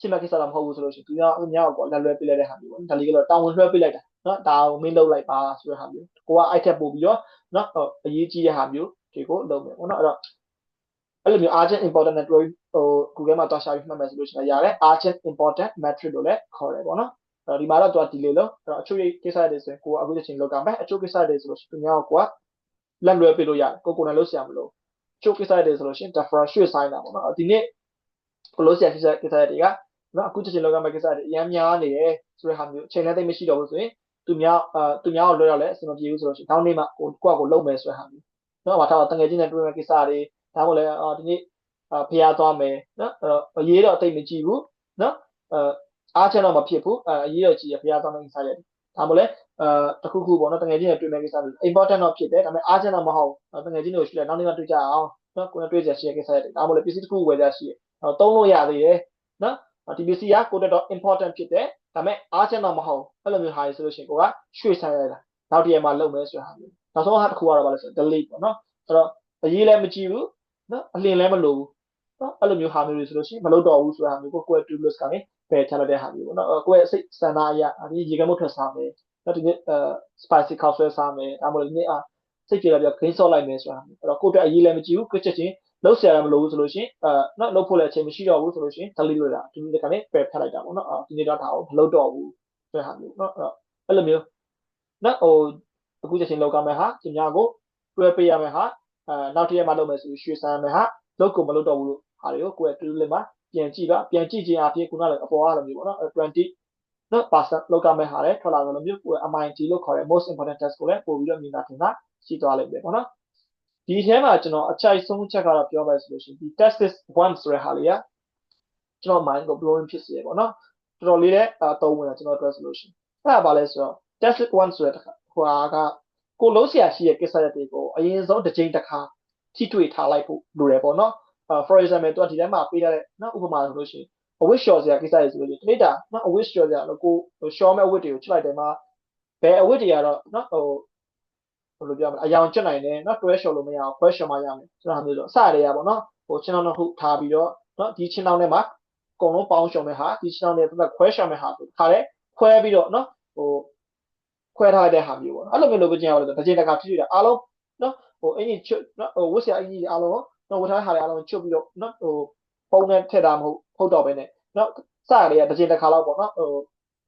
Speaker 1: ဖြစ်မဲ့ကိစ္စတော့မဟုတ်ဘူးဆိုလို့ရှိရင်သူကအများကိုလက်လွဲပေးလိုက်တဲ့ဟာမျိုးပေါ့ဒါလေးကတော့တောင်းဝင်လွှဲပေးလိုက်တာနော်ဒါကိုမင်းလုပ်လိုက်ပါဆိုတဲ့ဟာမျိုးကိုကအိုက်ထက်ပို့ပြီးတော့နော်အရေးကြီးတဲ့ဟာမျိုးတွေကိုလုပ်မယ်ပေါ့နော်အဲ့တော့ အဲ့လိုမျိုး urgent important network ဟို Google မှာတွားရှာပြီးမှတ်မယ်ဆိုလို့ရှိရင်ရတယ် urgent important metric လို့လည်းခေါ်တယ်ပေါ့နော်အဲ့တော့ဒီမှာတော့သူက delay လို့အဲ့တော့အချို့ကိစ္စတွေဆိုရင်ကိုကအခုတစ်ချိန်လောက်ကြမယ်အချို့ကိစ္စတွေဆိုလို့ရှိရင်သူများကိုကလက်လွဲပေးလို့ရတယ်ကိုကိုနဲ့လို့ဆရာမလို့အချို့ကိစ္စတွေဆိုလို့ရှိရင် deferral ရွှေ့ဆိုင်တာပေါ့နော်ဒီနေ့ကိုလို့ဆရာကိစ္စကိစ္စတွေကနော်အခုတစ်ချိန်လောက်ကြမယ်ကိစ္စတွေအများများနေတယ်ဆိုတဲ့ဟာမျိုးအချိန်နဲ့သိမရှိတော့ဘူးဆိုရင်သူများအာသူများကိုလွှဲတော့လဲအဆင်မပြေဘူးဆိုလို့ရှိရင်နောက်နေ့မှကိုကိုကကိုလုံမယ်ဆိုတဲ့ဟာမျိုးနော်ဘာသာတငယ်ချင်းနဲ့တွေ့မဲ့ကိစ္စတွေ ဒါမှမဟုတ်လည်းအော်ဒီနေ့ဖျားသွားမယ်နော်အဲ့တော့အရေးတော့တိတ်မကြည့်ဘူးနော်အဲအားချက်တော့မဖြစ်ဘူးအဲအရေးတော့ကြည့်ရဖျားသွားမယ့်ကိစ္စတွေဒါမှမဟုတ်လည်းအဲတခုခုပေါ့နော်တငယ်ချင်းနဲ့တွေ့မဲ့ကိစ္စတွေ important တော့ဖြစ်တယ်ဒါပေမဲ့အားချက်တော့မဟုတ်တငယ်ချင်းတွေကိုရှိလဲနောက်နေ့မှတွေ့ကြအောင်နော်ကိုယ်တွေ့ကြရှိတဲ့ကိစ္စတွေဒါမှမဟုတ်လည်းပစ္စည်းတစ်ခုဝယ်ကြရှိရအောင်သုံးလို့ရသေးတယ်နော်ဒီပစ္စည်းကကိုယ်တော့ important ဖြစ်တယ်ဒါပေမဲ့အားချက်တော့မဟုတ်အဲ့လိုမျိုးဟာဆိုလို့ရှိရင်ကိုကရွှေ့ဆိုင်ရတာနောက်တည့်ရမှာလုပ်မယ်ဆိုတာဟာမျိုးနောက်ဆုံးဟာတစ်ခုကတော့ဘာလဲဆိုတော့ delete ပေါ့နော်အဲ့တော့အရေးလည်းမကြည့်ဘူး နော်အလင်းလည်းမလိုဘူးနော်အဲ့လိုမျိုးဟာမျိုးတွေဆိုလို့ရှိရင်မလုပ်တော့ဘူးဆိုတာမျိုးကိုကိုယ့်ရဲ့ to list ကနေပယ်ချလိုက်တဲ့ဟာမျိုးပေါ့နော်ကိုယ့်ရဲ့စိတ်ဆန္ဒအရဒီရေကမှုထွက်စားမယ်နော်ဒီနေ့အဲ spicy ခောက်ဆွဲစားမယ်ဒါမှမဟုတ်ဒီနေ့အာစိတ်ကြရပြ green sauce လိုက်မယ်ဆိုတာမျိုးအဲ့တော့ကိုယ့်အတွက်အရေးလည်းမကြည့်ဘူးကိုချက်ချင်းလုံးဆရာလည်းမလိုဘူးဆိုလို့ရှိရင်အဲနော်လုံးဖို့လည်းအချိန်မရှိတော့ဘူးဆိုလို့ရှိရင် delete လုပ်တာဒီနေ့ကနေပယ်ဖျက်လိုက်တာပေါ့နော်ဒီနေ့တော့ဒါကိုမလုပ်တော့ဘူးဆိုတဲ့ဟာမျိုးနော်အဲ့လိုမျိုးနော်ဟိုအခုချက်ချင်းလောက်ကမယ်ဟာဒီညကိုတွဲပေးရမယ်ဟာ အဲနောက်တစ်ရက်မှလုပ်မယ်ဆိုရွှေစမ်းမယ်ဟာလုပ်ကိုမလုပ်တော့ဘူးလို့ဟာတွေကိုကိုယ့်ရဲ့ to do list မှာပြန်ကြည့်ပါပြန်ကြည့်ခြင်းအပြင်ခုနကအပေါ်အားလိုမျိုးပေါ့နော်20နော် percent လောက်ကမယ်ဟာလည်းထွက်လာတယ်လို့မျိုးကိုယ် MIT လို့ခေါ်တဲ့ most important test ကိုလည်းပို့ပြီးတော့မြင်တာထင်တာရှိသွားလိမ့်မယ်ပေါ့နော်ဒီထဲမှာကျွန်တော်အချိုက်ဆုံးချက်ကတော့ပြောမယ်ဆိုလို့ရှိရင်ဒီ test is one ဆိုတဲ့ဟာလေးကကျွန်တော် mind ကို blowing ဖြစ်စေရပေါ့နော်တော်တော်လေးလည်းအသုံးဝင်တာကျွန်တော်အတွက်ဆိုလို့ရှိရင်အဲ့ဒါပါလဲဆိုတော့ test is one ဆိုတဲ့ဟိုဟာက ကိုလုံးဆရာရှိရဲ့ကိစ္စရပ်တွေကိုအရင်ဆုံးတစ်ချိန်တစ်ခါထိတွေ့ထားလိုက်ဖို့လိုတယ်ပေါ့နော် for example သူကဒီထဲမှာပေးထားတဲ့နော်ဥပမာဆိုလို့ရှိရင်အဝတ်လျှော်စရာကိစ္စတွေဆိုလို့ဒီနေ့တာနော်အဝတ်လျှော်စရာလို့ကိုရှော်မဲ့အဝတ်တွေကိုချက်လိုက်တယ်မှာဘယ်အဝတ်တွေကတော့နော်ဟိုဘယ်လိုပြောမလဲအယောင်ချက်နိုင်တယ်နော်တွဲလျှော်လို့မရအောင်ခွဲလျှော်မှရမယ်ဆိုတာမျိုးဆိုအစတွေကပေါ့နော်ဟိုချင်းအောင်တော့ဟုတ်ထားပြီးတော့နော်ဒီချင်းအောင်ထဲမှာအကုန်လုံးပေါင်းလျှော်မဲ့ဟာဒီချင်းအောင်ထဲပတ်ခွဲလျှော်မဲ့ဟာဆိုခါတဲ့ခွဲပြီးတော့နော်ဟို ခွဲထားတဲ့ဟာမျိုးပေါ့အဲ့လိုမျိုးလုပ်ကြည့်ရအောင်လို့တစ်ချိန်တစ်ခါဖြစ်ဖြစ်တာအားလုံးနော်ဟိုအင်ကြီးချွတ်နော်ဟိုဝတ်စရာအင်ကြီးအားလုံးနော်ဝတ်ထားတဲ့ဟာတွေအားလုံးချွတ်ပြီးတော့နော်ဟိုပုံနဲ့ထည့်တာမဟုတ်ဟုတ်တော့ပဲနဲ့နော်စရလေးကတစ်ချိန်တစ်ခါလောက်ပေါ့နော်ဟို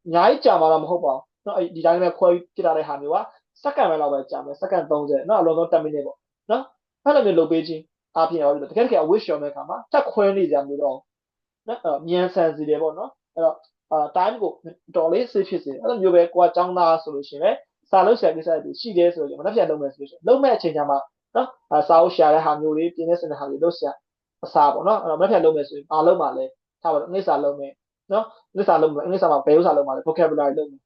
Speaker 1: အများကြီးကြာမှာတော့မဟုတ်ပါဘူးနော်ဒီတိုင်းပဲခွဲပြစ်ထားတဲ့ဟာမျိုးကစက္ကန့်ပဲလောက်ပဲကြာမယ်စက္ကန့်30နော်အလုံးစုံ10မိနစ်ပေါ့နော်အဲ့လိုမျိုးလုပ်ပေးခြင်းအပြင်ရောတကယ်တကယ်အဝစ်လျှော်မဲ့ခါမှာတက်ခွဲနေကြမျိုးတော့နော်မြန်ဆန်စီတယ်ပေါ့နော်အဲ့တော့ အာ time ကိုတော်လေးစစ်ဖြစ်စေအဲ့လိုမျိုးပဲကိုကចောင်းသားဆိုလို့ရှိရင်လည်းစာလို့ဆရာကိစ္စတွေရှိတယ်ဆိုတော့မနှက်ပြန်လုပ်မယ်ဆိုလို့ရှိရင်လုပ်မဲ့အချိန်ကျမှနော်စာအုပ်ရှာတဲ့ဟာမျိုးတွေပြင်းနေစတဲ့ဟာတွေလုပ်ဆရာအစားပေါ့နော်အဲ့တော့မနှက်ပြန်လုပ်မယ်ဆိုရင်ဘာလုပ်မှလဲထားပါတော့အင်္ဂလိပ်စာလုပ်မယ်နော်အင်္ဂလိပ်စာလုပ်မယ်အင်္ဂလိပ်စာမှာဘယ်ဥစ္စာလုပ်မှလဲ vocabulary လုပ်မယ်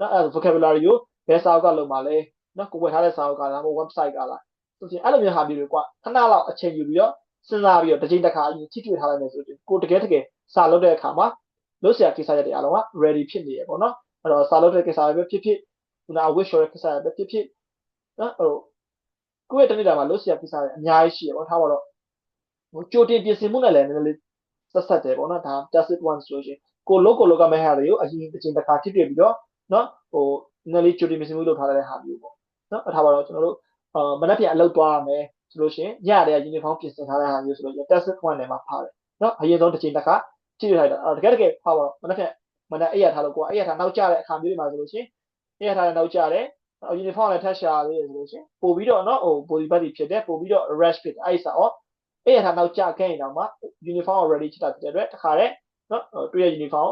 Speaker 1: နော်အဲ့ဒါ vocabulary ကိုဘယ်စာအုပ်ကလုပ်မှလဲနော်ကိုဝယ်ထားတဲ့စာအုပ်ကလားမဟုတ် website ကလားဆိုရင်အဲ့လိုမျိုးဟာမျိုးတွေကခဏလောက်အချိန်ယူပြီးတော့စဉ်းစားပြီးတော့တစ်ချိန်တစ်ခါအရင်ထိတွေ့ထားလိုက်မယ်ဆိုရင်ကိုတကယ်တကယ်စာလုပ်တဲ့အခါမှာ လို့ဆရာကိစ္စရပ်တွေအားလုံးက ready ဖြစ်နေရပေါ့နော်အဲ့တော့စာလုပ်တဲ့ကိစ္စတွေပဲဖြစ်ဖြစ်ခုန wish ရဲ့ကိစ္စတွေပဲဖြစ်ဖြစ်နော်ဟိုကိုယ့်ရဲ့တနေ့တာမှာလို့ဆရာကိစ္စတွေအများကြီးရှိရပေါ့ထားပါတော့ဟိုကြိုတင်ပြင်ဆင်မှုနဲ့လည်းနည်းနည်းလေးဆက်ဆက်တယ်ပေါ့နော်ဒါ tacit one ဆိုလို့ရှိရင်ကိုလုတ်ကိုလုတ်ကမဲ့ဟာတွေကိုအရင်တစ်ချိန်တစ်ခါထိတွေ့ပြီးတော့နော်ဟိုနည်းလေးကြိုတင်မြင်မှုလုပ်ထားတဲ့ဟာမျိုးပေါ့နော်အထားပါတော့ကျွန်တော်တို့အာမနက်ဖြန်အလုပ်သွားရမယ်ဆိုလို့ရှိရင်ညတဲ့ uniform ပြင်ဆင်ထားတဲ့ဟာမျိုးဆိုလို့ရှိရင် tacit one နဲ့မှာပါတယ်နော်အရင်ဆုံးတစ်ချိန်တစ်ခါ ထိတွေ့ထားတာတကယ်တကယ်ပါပါမနက်ဖြန်မနက်အိပ်ရထားလို့ကိုကအိပ်ရထားနောက်ကျတဲ့အခါမျိုးတွေမှာဆိုလို့ရှိရင်အိပ်ရထားတဲ့နောက်ကျတဲ့ uniform နဲ့ထပ်ရှာသေးတယ်ဆိုလို့ရှိရင်ပို့ပြီးတော့နော်ဟို body body ဖြစ်တယ်ပို့ပြီးတော့ rush ဖြစ်တယ်အဲ့ဒါအော်အဲ့ရထားနောက်ကျခဲ့ရင်တော့မှ uniform already ချစ်တာဖြစ်တဲ့အတွက်တခါတည်းနော်တွေ့ရ uniform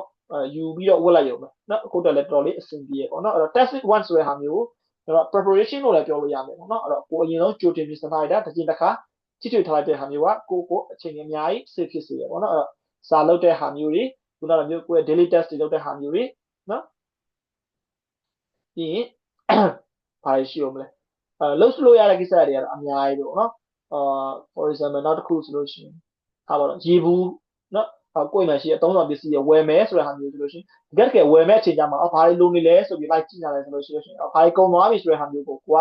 Speaker 1: ယူပြီးတော့ဝတ်လိုက်ရုံပဲနော်အခုတော့လည်းတော်တော်လေးအဆင်ပြေရပေါ့နော်အဲ့တော့ test one ဆိုတဲ့ဟာမျိုးအဲ့တော့ preparation လို့လည်းပြောလို့ရမယ်ပေါ့နော်အဲ့တော့ကိုအရင်ဆုံးကြိုတင်ပြီးစထားရတာတစ်ချိန်တစ်ခါကြည့်တွေ့ထားလိုက်တဲ့ဟာမျိုးကကိုကိုအချိန်အများကြီး safe ဖြစ်စေရပေါ့နော်အဲ့တော့ စာလုပ်တဲ့ဟာမျိုးတွေခုနကမျိုးကို daily test တွေလုပ်တဲ့ဟာမျိုးတွေနော်ပြီးရင်ဘာရှိအောင်မလဲအဲလှုပ်လို့ရတဲ့ကိစ္စတွေကတော့အများကြီးပေါ့နော်အာ for example နောက်တစ်ခုဆိုလို့ရှိရင်ဟာပါတော့ရေဘူးနော်ကိုယ်မှရှိတဲ့အသုံးဆောင်ပစ္စည်းရဝယ်မယ်ဆိုတဲ့ဟာမျိုးဆိုလို့ရှိရင်တကယ်တကယ်ဝယ်မဲ့အချိန်ကျမှအော်ဘာတွေလိုနေလဲဆိုပြီးလိုက်ကြည့်ရတယ်ဆိုလို့ရှိရင်အော်ဘာတွေကုန်သွားပြီဆိုတဲ့ဟာမျိုးကိုကိုက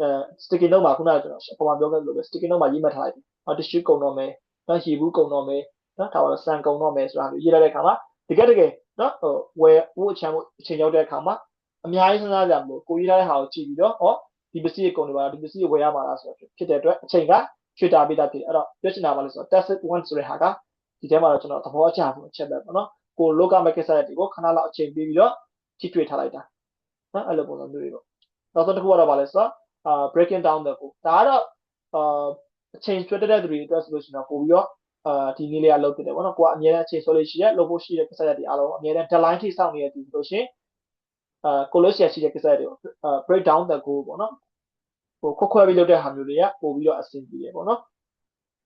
Speaker 1: အဲ sticky note မှာခုနကကျွန်တော်ပုံမှန်ပြောခဲ့လို့ပဲ sticky note မှာရေးမှတ်ထားလိုက်တယ်အော် tissue ကုန်တော့မယ်နော်ရေဘူးကုန်တော့မယ် နော်ဒါပါတော့ဆန်ကုန်တော့မယ်ဆိုတာမျိုးရေးလိုက်တဲ့အခါမှာတကယ်တကယ်နော်ဟိုဝယ်ဝတ်အချမ်းအချိန်ရောက်တဲ့အခါမှာအများကြီးစဉ်းစားကြမလို့ကိုရေးထားတဲ့ဟာကိုကြည့်ပြီးတော့ဟောဒီပစ္စည်းကုန်နေပါဒီပစ္စည်းဝယ်ရမှာလားဆိုတော့ဖြစ်တဲ့အတွက်အချိန်ကချွေတာပေးတာဖြစ်အဲ့တော့ပြောချင်တာပါလို့ဆိုတော့ test 1ဆိုတဲ့ဟာကဒီထဲမှာတော့ကျွန်တော်သဘောကျဆုံးအချက်ပဲပေါ့နော်ကိုလောကမက်ကစားတဲ့ဒီကိုခဏလောက်အချိန်ပေးပြီးတော့ထိတွေ့ထားလိုက်တာနော်အဲ့လိုပုံစံမျိုးတွေပေါ့နောက်ဆုံးတစ်ခုကတော့ဗာလဲဆိုတော့အာ breaking down the code ဒါကတော့အာအချိန်ဆွဲတဲ့သူတွေအတွက်ဆိုလို့ရှိရင်ပို့ပြီးတော့ အာဒီနည်းလေးကလုပ်ဖြစ်တယ်ပေါ့နော်ကိုကအများနဲ့အချိန်ဆွဲလို့ရှိရလုပ်ဖို့ရှိတဲ့ကိစ္စတွေအားလုံးအများနဲ့ deadline ထိစောင့်နေတဲ့သူဆိုလို့ရှိရင်အာကိုလို့ရှိရရှိတဲ့ကိစ္စတွေကို break down the goal ပေါ့နော်ဟိုခွက်ခွဲပြီးလုပ်တဲ့ဟာမျိုးတွေကပို့ပြီးတော့အဆင်ပြေတယ်ပေါ့နော်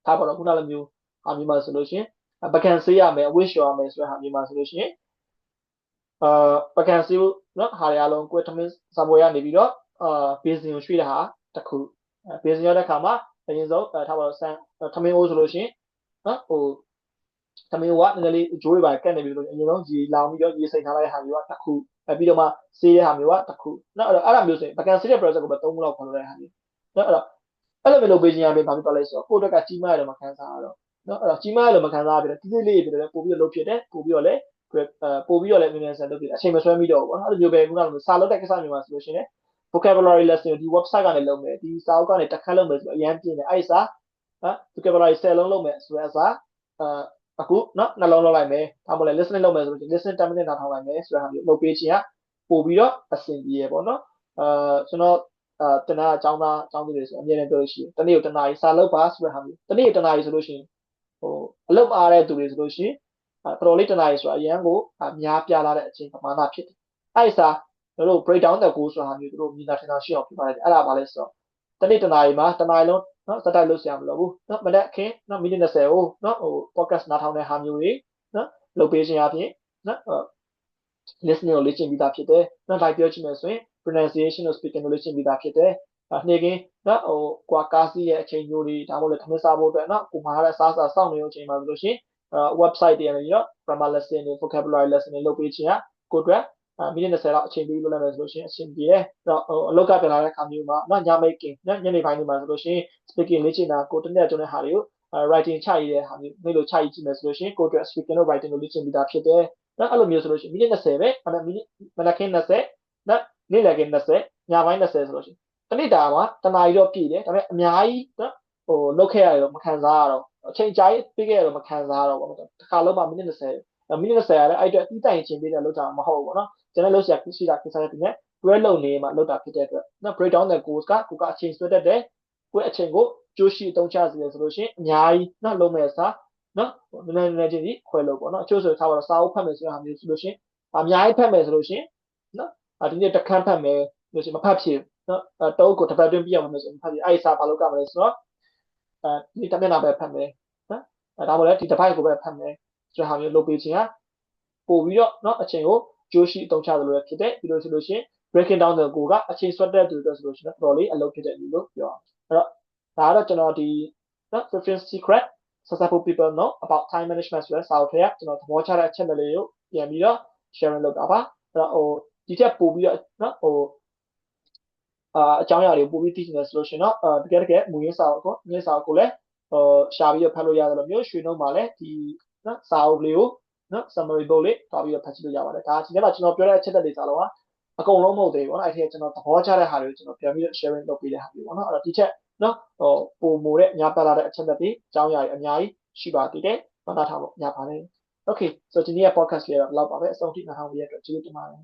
Speaker 1: ဒါပေါ့နော်ခုနလိုမျိုးဟာမျိုးမှာဆိုလို့ရှိရင်ပကံဆေးရမယ်အဝိရှော်ရမယ်ဆိုတဲ့ဟာမျိုးမှာဆိုလို့ရှိရင်အာပကံဆေးနော်ဟာတွေအလုံးကိုထမင်းစာပွဲရနေပြီးတော့အာဘေးစင်ကိုရွှေ့တာဟာတစ်ခုဘေးစင်ရတဲ့ခါမှာအရင်ဆုံးထားပါတော့ဆန်ထမင်းအိုးဆိုလို့ရှိရင် နော်ဟိုထမင်းအိုးကနည်းနည်းလေးဂျိုးတွေပါကတ်နေပြီလို့အရင်ဆုံးရေလောင်ပြီးတော့ရေစိမ်ထားလိုက်တဲ့ဟာမျိုးကတစ်ခုပြီးတော့မှဆေးတဲ့ဟာမျိုးကတစ်ခုနော်အဲ့တော့အဲ့ဒါမျိုးဆိုရင်ပကံဆေးတဲ့ process ကိုပဲသုံးခုလောက်ခေါ်လို့တဲ့ဟာမျိုးနော်အဲ့တော့အဲ့လိုမျိုးလုပ်ပေးခြင်းအပြင်ဘာဖြစ်သွားလဲဆိုတော့ကိုယ့်အတွက်ကကြီးမားရတယ်မခံစားရတော့နော်အဲ့တော့ကြီးမားရလို့မခံစားရပြီလေတိတိလေးဖြစ်တယ်ပို့ပြီးတော့လုပ်ဖြစ်တယ်ပို့ပြီးတော့လည်းပို့ပြီးတော့လည်းမြန်မြန်ဆန်လုပ်ဖြစ်အချိန်မဆွဲမိတော့ဘူးပေါ့နော်အဲ့လိုမျိုးပဲခုနကစာလုပ်တဲ့ကိစ္စမျိုးမှာဆိုလို့ရှိရင် vocabulary lesson ဒီ website ကနေလုပ်မယ်ဒီစာအုပ်ကနေတစ်ခါလုပ်မယ်ဆိုတော့အရင်ပြင်တယ်အဲ့စာ နော် vocabulary 10လုံးလုပ်မယ်ဆိုတော့အစားအာအခုနော်နှလုံးလုပ်လိုက်မယ်ဒါမှမဟုတ် listening လုပ်မယ်ဆိုလို့ listen 10 minute နားထောင်လိုက်မယ်ဆိုတဲ့ဟာမျိုးလုပ်ပေးခြင်းကပို့ပြီးတော့အဆင်ပြေရပေါ့နော်အာကျွန်တော်အာတနာအကြောင်းသားအကြောင်းသူတွေဆိုအမြဲတမ်းပြောလို့ရှိရင်တနေ့ကိုတနားရီစာလုပ်ပါဆိုတဲ့ဟာမျိုးတနေ့တနားရီဆိုလို့ရှိရင်ဟိုအလုပ်အားတဲ့သူတွေဆိုလို့ရှိရင်တော်တော်လေးတနားရီဆိုတာအရန်ကိုအများပြလာတဲ့အချိန်ပမာဏဖြစ်တယ်အဲ့ဒါတို့ break down the goal ဆိုတာမျိုးတို့မြင်တာထင်တာရှိအောင်ပြပါတယ်အဲ့ဒါပါလဲဆိုတော့တနေ့တနားရီမှာတနားရီလုံး နော်စတိုက်လို့ဆရာမလိုဘူးနော်မနေ့အခင်းနော်မိနစ်20ဟိုနော်ဟို podcast နားထောင်တဲ့ဟာမျိုးတွေနော်လုပ်ပေးခြင်းအပြင်နော် listening ကိုလေ့ကျင့်ပြီးသားဖြစ်တယ်နော်လိုက်ပြောချင်မယ်ဆိုရင် pronunciation ကို speaking ကိုလေ့ကျင့်ပြီးသားဖြစ်တယ်နှေကင်းနော်ဟိုကွာကားစီးရဲ့အချိန်မျိုးတွေဒါမှမဟုတ်လည်းသမစားဖို့အတွက်နော်ကိုမှာရတဲ့စားစားစောင့်နေတဲ့အချိန်မှာဆိုလို့ရှိရင်အဲ website တွေနဲ့ပြီးတော့ grammar lesson တွေ vocabulary lesson တွေလုပ်ပေးခြင်းကကိုအတွက် မိနစ်20လောက်အချိန်ပေးလို့လည်းမယ်ဆိုလို့ရှိရင်အဆင်ပြေတယ်။တော့ဟိုအလောက်ကပြန်လာတဲ့ခါမျိုးမှာနော်ညမိတ်ကင်ညနေပိုင်းတွေမှာဆိုလို့ရှိရင် speaking လေ့ကျင့်တာကိုတနေ့ကျွန်တော်ဟာတွေကို writing ချရတဲ့ဟာမျိုးမျိုးလိုချရကြည့်မယ်ဆိုလို့ရှိရင်ကိုအတွက် speaking လို့ writing လို့လေ့ကျင့်ပြီးသားဖြစ်တယ်။နော်အဲ့လိုမျိုးဆိုလို့ရှိရင်မိနစ်20ပဲအဲ့မိနစ်မနက်ခင်း20နော်နေ့လယ်ခင်း20ညပိုင်း20ဆိုလို့ရှိရင်တနေ့တာမှာတနာရီတော့ပြည့်တယ်ဒါပေမဲ့အများကြီးနော်ဟိုလုတ်ခဲ့ရတယ်တော့မခံစားရတော့အချိန်ကြာရေးပြေးခဲ့ရတော့မခံစားရတော့ဘောနော်တစ်ခါလုံးမှမိနစ်20မိနစ်20ရတယ်အဲ့အတွက်တီးတိုင်ချင်းပေးတယ်လို့တာမဟုတ်ဘူးပေါ့နော် ကျွန်တော်လောက်ဆရာရှိတာကိစ္စတွေနဲ့တွဲလုံနေမှလောက်တာဖြစ်တဲ့အတွက်နော် break down the goals ကကိုကအချိန်ဆွဲတတ်တယ်ကိုအချိန်ကိုကြိုးရှိအသုံးချစီရဆိုလို့ရှိရင်အများကြီးနော်လုံးမဲ့စားနော်နည်းနည်းနည်းချင်းစီခွဲလို့ပေါ့နော်အချို့ဆိုထားပါတော့စာအုပ်ဖတ်မယ်ဆိုတာမျိုးဆိုလို့ရှိရင်အများကြီးဖတ်မယ်ဆိုလို့ရှိရင်နော်ဒီနေ့တစ်ခန်းဖတ်မယ်လို့ရှိရင်မဖတ်ဖြစ်နော်တောအုပ်ကိုတစ်ပတ်တွင်းပြရမှာဆိုရင်ဖတ်ဖြစ်အဲ့ဒီစာဘာလို့ကမလဲဆိုတော့အဲဒီတမျက်နှာပဲဖတ်မယ်နော်အဲဒါမှလည်းဒီတစ်ပိုက်ကိုပဲဖတ်မယ်ဆိုတဲ့ဟာမျိုးလုပ်ပေးခြင်းကပို့ပြီးတော့နော်အချိန်ကို ကြိုးရှိအသုံးချသလိုလည်းဖြစ်တဲ့ပြီးလို့ဆိုလို့ရှိရင် breaking down the goal ကအချိန်ဆွတ်တဲ့သူတွေဆိုလို့ရှိရင်တော်တော်လေးအလုပ်ဖြစ်တဲ့လူလို့ပြောအောင်အဲ့တော့ဒါကတော့ကျွန်တော်ဒီနော် preference secret successful people know about time management ဆိုတဲ့စာအုပ်ထဲကကျွန်တော်သဘောကျတဲ့အချက်တွေလေးကိုပြန်ပြီးတော့ sharing လုပ်တာပါအဲ့တော့ဟိုဒီထက်ပိုပြီးတော့နော်ဟိုအာအကြောင်းအရာတွေပိုပြီးသိချင်တယ်ဆိုလို့ရှိရင်တော့တကယ်တကယ်မူရင်းစာအုပ်ကိုမူရင်းစာအုပ်ကိုလည်းဟိုရှာပြီးတော့ဖတ်လို့ရတယ်လို့မျိုးရွှေနှုတ်မှာလည်းဒီနော်စာအုပ်လေးကို နော် summary book လေးတွားပြီးတော့ဖတ်ကြည့်လို့ရပါတယ်ဒါဒီနေ့မှာကျွန်တော်ပြောတဲ့အချက်တွေစာလုံးကအကုန်လုံးမဟုတ်သေးဘူးเนาะအဲ့ဒီကျွန်တော်သဘောကျတဲ့ဟာတွေကိုကျွန်တော်ပြန်ပြီးတော့ sharing လုပ်ပေးတဲ့ဟာမျိုးပေါ့နော်အဲ့တော့ဒီချက်နော်ဟိုပုံမိုတဲ့ညာပတ်လာတဲ့အချက်တွေအကြောင်းအရာတွေအများကြီးရှိပါသေးတယ်မှတ်သားထားဖို့ရပါတယ် okay so ဒီနေ့ရဲ့ podcast လေးတော့လောက်ပါပဲအဆုံးထိနားထောင်ပြီးရတဲ့အတွက်ကျေးဇူးတင်ပါတယ်